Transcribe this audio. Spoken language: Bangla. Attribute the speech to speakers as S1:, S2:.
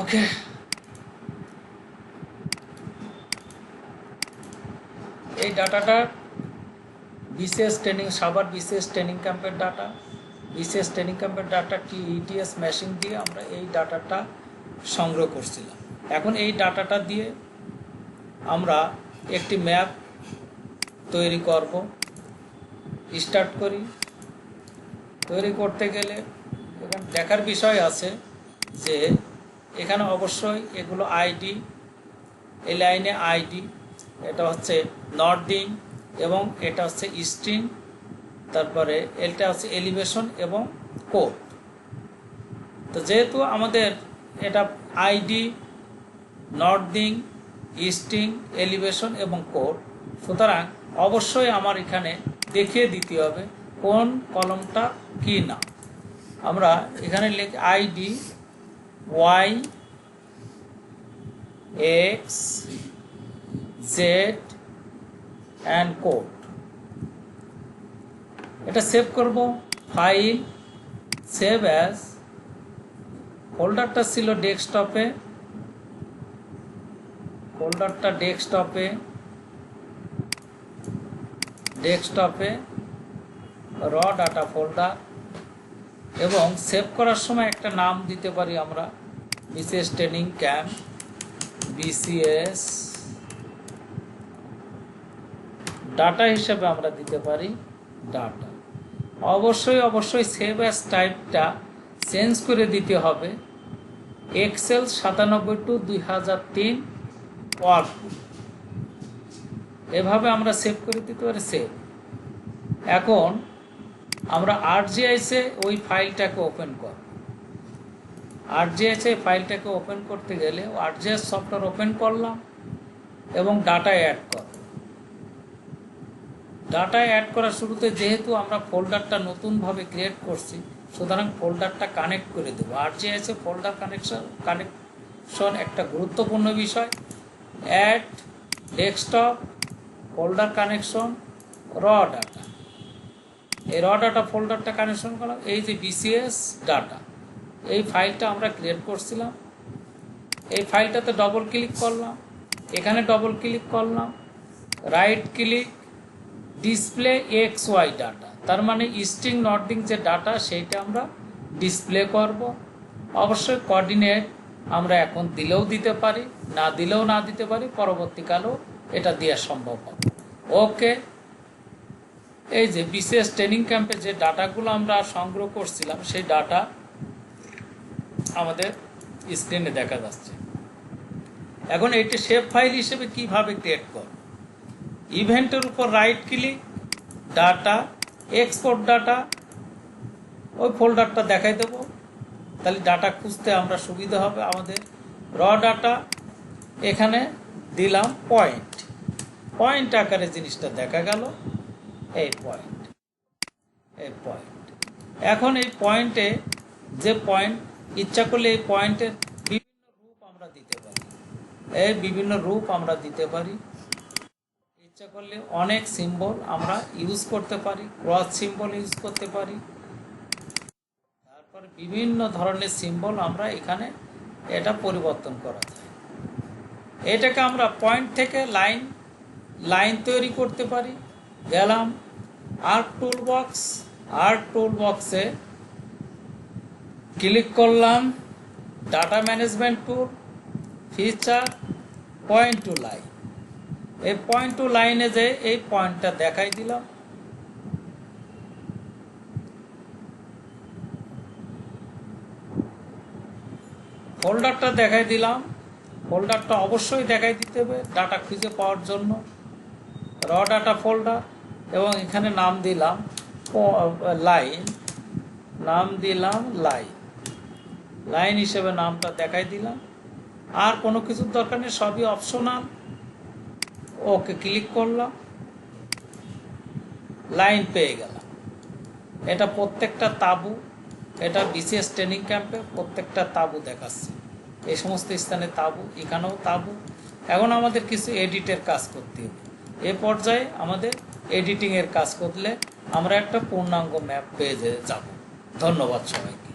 S1: ওকে এই ডাটাটা বিশেষ ট্রেনিং সাবার বিশেষ ট্রেনিং ক্যাম্পের ডাটা বিশেষ ট্রেনিং ক্যাম্পের ডাটা টি ইটিএস মেশিন দিয়ে আমরা এই ডাটাটা সংগ্রহ করছিলাম। এখন এই ডাটাটা দিয়ে আমরা একটি ম্যাপ তৈরি করব। স্টার্ট করি। তৈরি করতে গেলে দেখার বিষয় আছে যে এখানে অবশ্যই এগুলো আইডি, এই লাইনে আইডি, এটা হচ্ছে নর্ডিং এবং এটা হচ্ছে স্ট্রিং তারপরে এটা হচ্ছে এলিভেশন এবং কোড। তো যেহেতু আমাদের এটা আইডি নর্ডিং স্ট্রিং এলিভেশন এবং কোড, সুতরাং অবশ্যই আমার এখানে দেখিয়ে দিতে হবে কোন কলমটা কি না। আমরা এখানে লিখি ID Y X Z and code এটা সেভ করব। ফাইল সেভ অ্যাজ ফোল্ডারটা ছিল ডেস্কটপে ফোল্ডারটা ডেস্কটপে ডেস্কটপে র ডাটা ফোল্ডার এবং সেভ করার সময় একটা নাম দিতে পারি আমরা। বিশেষ ট্রেনিং ক্যাম্প, বিসিএস ডাটা হিসেবে আমরা দিতে পারি ডাটা। অবশ্যই অবশ্যই সেভ অ্যাস টাইপটা চেঞ্জ করে দিতে হবে। এক্সেল সাতানব্বই টু দুই হাজার তিন এভাবে আমরা সেভ করে দিতে পারি সেভ এখন আমরা আরজিআইসে ওই ফাইলটাকে ওপেন কর আরজিআইসে ফাইলটাকে ওপেন করতে গেলে আরজিএস সফটওয়্যার ওপেন করলাম এবং ডাটা অ্যাড কর ডাটা অ্যাড করার শুরুতে যেহেতু আমরা ফোল্ডারটা নতুনভাবে ক্রিয়েট করছি, সুতরাং ফোল্ডারটা কানেক্ট করে দেবো। আরজিআইসে ফোল্ডার কানেকশন কানেকশন একটা গুরুত্বপূর্ণ বিষয়। অ্যাড ডেস্কটপ ফোল্ডার কানেকশন র ডাটা এই র ডাটা ফোল্ডারটা কানেকশন করলাম, এই যে বিসিএস ডাটা এই ফাইলটা আমরা ক্রিয়েট করছিলাম। এই ফাইলটাতে ডবল ক্লিক করলাম। এখানে ডবল ক্লিক করলাম। Right click display X Y data তার মানে স্ট্রিং নর্ডিং যে ডাটা সেইটা আমরা ডিসপ্লে করব। অবশ্যই কোঅর্ডিনেট আমরা এখন দিলেও দিতে পারি, না দিলেও না দিতে পারি, পরবর্তীকালেও এটা দেওয়া সম্ভব হবে। ওকে এই যে বিশেষ ট্রেনিং ক্যাম্পে যে ডাটাগুলো আমরা সংগ্রহ করছিলাম, সেই ডাটা আমাদের স্ক্রিনে দেখা যাচ্ছে। এখন এটি শেপ ফাইল হিসেবে কীভাবে ক্রিয়েট কর ইভেন্টের উপর right click data export data ওই ফোল্ডারটা দেখাই দেব। তাহলে ডাটা খুঁজতে আমরা সুবিধা হবে আমাদের র ডাটা এখানে দিলাম পয়েন্ট পয়েন্ট আকারে জিনিসটা দেখা গেল। এই পয়েন্ট এই পয়েন্ট এখন এই পয়েন্টে যে পয়েন্ট ইচ্ছা করলে এই পয়েন্টের বিভিন্ন রূপ আমরা দিতে পারি। এই বিভিন্ন রূপ আমরা দিতে পারি। ইচ্ছা করলে অনেক সিম্বল আমরা ইউজ করতে পারি ক্রস সিম্বল ইউজ করতে পারি। তারপর বিভিন্ন ধরনের সিম্বল আমরা এখানে এটা পরিবর্তন করা যায়। এটাকে আমরা পয়েন্ট থেকে লাইন লাইন তৈরি করতে পারি। গেলাম art tool box art tool বক্সে ক্লিক করলাম data management tool feature point to line এই পয়েন্ট টু লাইনে যে এই পয়েন্টটা দেখাই দিলাম। ফোল্ডারটা দেখাই দিলাম। ফোল্ডারটা অবশ্যই দেখাই দিতে হবে ডাটা খুঁজে পাওয়ার জন্য। র ডাটা ফোল্ডার এবং এখানে নাম দিলাম লাইন নাম দিলাম লাইন লাইন হিসেবে নামটা দেখাই দিলাম। আর কোনো কিছুর দরকার নেই, সবই অপশনাল ওকে ক্লিক করলাম। লাইন পেয়ে গেলাম। এটা প্রত্যেকটা তাবু, এটা বিশেষ ট্রেনিং ক্যাম্পে প্রত্যেকটা তাবু দেখাচ্ছে। এই সমস্ত স্থানে তাবু, এখানেও তাবু। এখন আমাদের কিছু এডিটের কাজ করতে হবে। এ পর্যায়ে আমাদের এডিটিংয়ের কাজ করলে আমরা একটা পূর্ণাঙ্গ ম্যাপ পেয়ে যাব। ধন্যবাদ সবাইকে।